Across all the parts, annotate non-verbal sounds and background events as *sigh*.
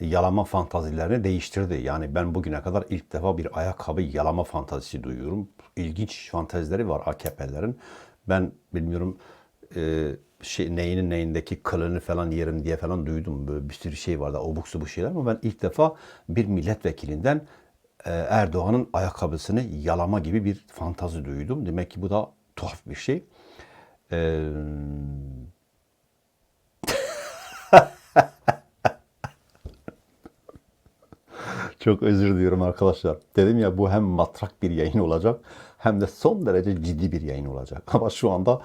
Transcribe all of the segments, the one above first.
yalama fantazilerini değiştirdi. Yani ben bugüne kadar ilk defa bir ayakkabı yalama fantazisi duyuyorum. İlginç fantazileri var AKP'lerin. Ben bilmiyorum e, şey, neyinin neyindeki kılını falan yerim diye falan duydum. Böyle bir sürü şey vardı obuk bu şeyler ama ben ilk defa bir milletvekilinden e, Erdoğan'ın ayakkabısını yalama gibi bir fantazi duydum. Demek ki bu da tuhaf bir şey. Eee *laughs* Çok özür diliyorum arkadaşlar. Dedim ya bu hem matrak bir yayın olacak hem de son derece ciddi bir yayın olacak. *laughs* Ama şu anda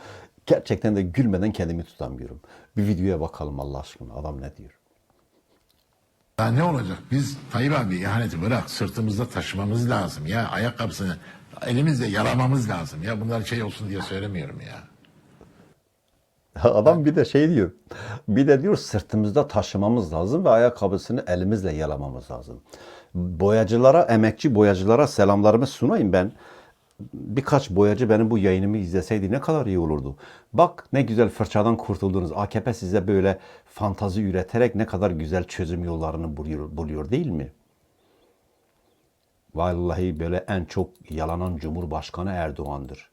gerçekten de gülmeden kendimi tutamıyorum. Bir videoya bakalım Allah aşkına adam ne diyor. Ya ne olacak? Biz Tayyip abi ihaneti bırak sırtımızda taşımamız lazım ya. Ayakkabısını elimizle yalamamız lazım ya. Bunlar şey olsun diye söylemiyorum ya. Adam bir de şey diyor. Bir de diyor sırtımızda taşımamız lazım ve ayakkabısını elimizle yalamamız lazım. Boyacılara, emekçi boyacılara selamlarımı sunayım ben. Birkaç boyacı benim bu yayınımı izleseydi ne kadar iyi olurdu. Bak ne güzel fırçadan kurtuldunuz. AKP size böyle fantazi üreterek ne kadar güzel çözüm yollarını buluyor, buluyor değil mi? Vallahi böyle en çok yalanan Cumhurbaşkanı Erdoğan'dır.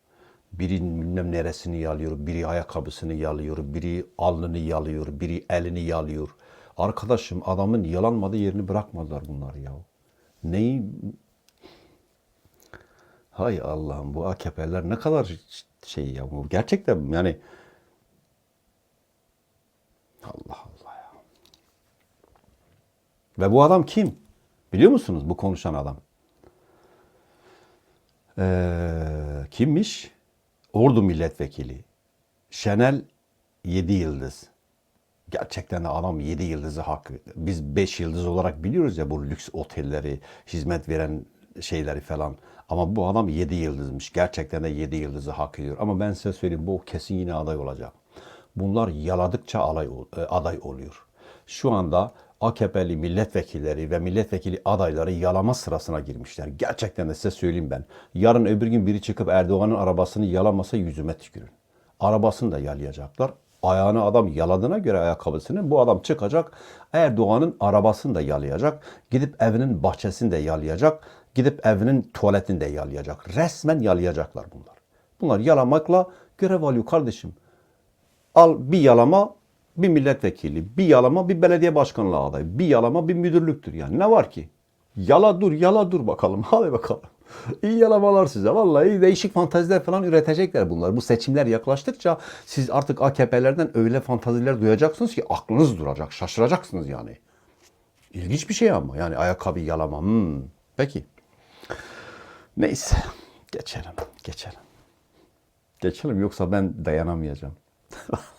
Biri bilmem neresini yalıyor, biri ayakkabısını yalıyor, biri alnını yalıyor, biri elini yalıyor. Arkadaşım adamın yalanmadığı yerini bırakmadılar bunlar ya. Neyi? Hay Allah'ım bu AKP'ler ne kadar şey ya bu. Gerçekten yani Allah Allah ya. Ve bu adam kim? Biliyor musunuz bu konuşan adam? Ee, kimmiş? Ordu milletvekili. Şenel 7 yıldız. Gerçekten de adam 7 yıldızı hak. Biz 5 yıldız olarak biliyoruz ya bu lüks otelleri, hizmet veren şeyleri falan. Ama bu adam 7 yıldızmış. Gerçekten de 7 yıldızı hak ediyor. Ama ben size söyleyeyim bu kesin yine aday olacak. Bunlar yaladıkça e, aday oluyor. Şu anda AKP'li milletvekilleri ve milletvekili adayları yalama sırasına girmişler. Gerçekten de size söyleyeyim ben. Yarın öbür gün biri çıkıp Erdoğan'ın arabasını yalamasa yüzüme tükürün. Arabasını da yalayacaklar. Ayağını adam yaladığına göre ayakkabısını bu adam çıkacak. Erdoğan'ın arabasını da yalayacak. Gidip evinin bahçesini de yalayacak. Gidip evinin tuvaletini de yalayacak. Resmen yalayacaklar bunlar. Bunlar yalamakla görev alıyor kardeşim. Al bir yalama bir milletvekili, bir yalama bir belediye başkanlığı adayı, bir yalama bir müdürlüktür yani. Ne var ki? Yala dur, yala dur bakalım. *laughs* Hadi bakalım. İyi yalamalar size. Vallahi değişik fantaziler falan üretecekler bunlar. Bu seçimler yaklaştıkça siz artık AKP'lerden öyle fantaziler duyacaksınız ki aklınız duracak. Şaşıracaksınız yani. İlginç bir şey ama. Yani ayakkabı yalama. Hmm. Peki. Neyse. Geçelim. Geçelim. Geçelim yoksa ben dayanamayacağım. *laughs*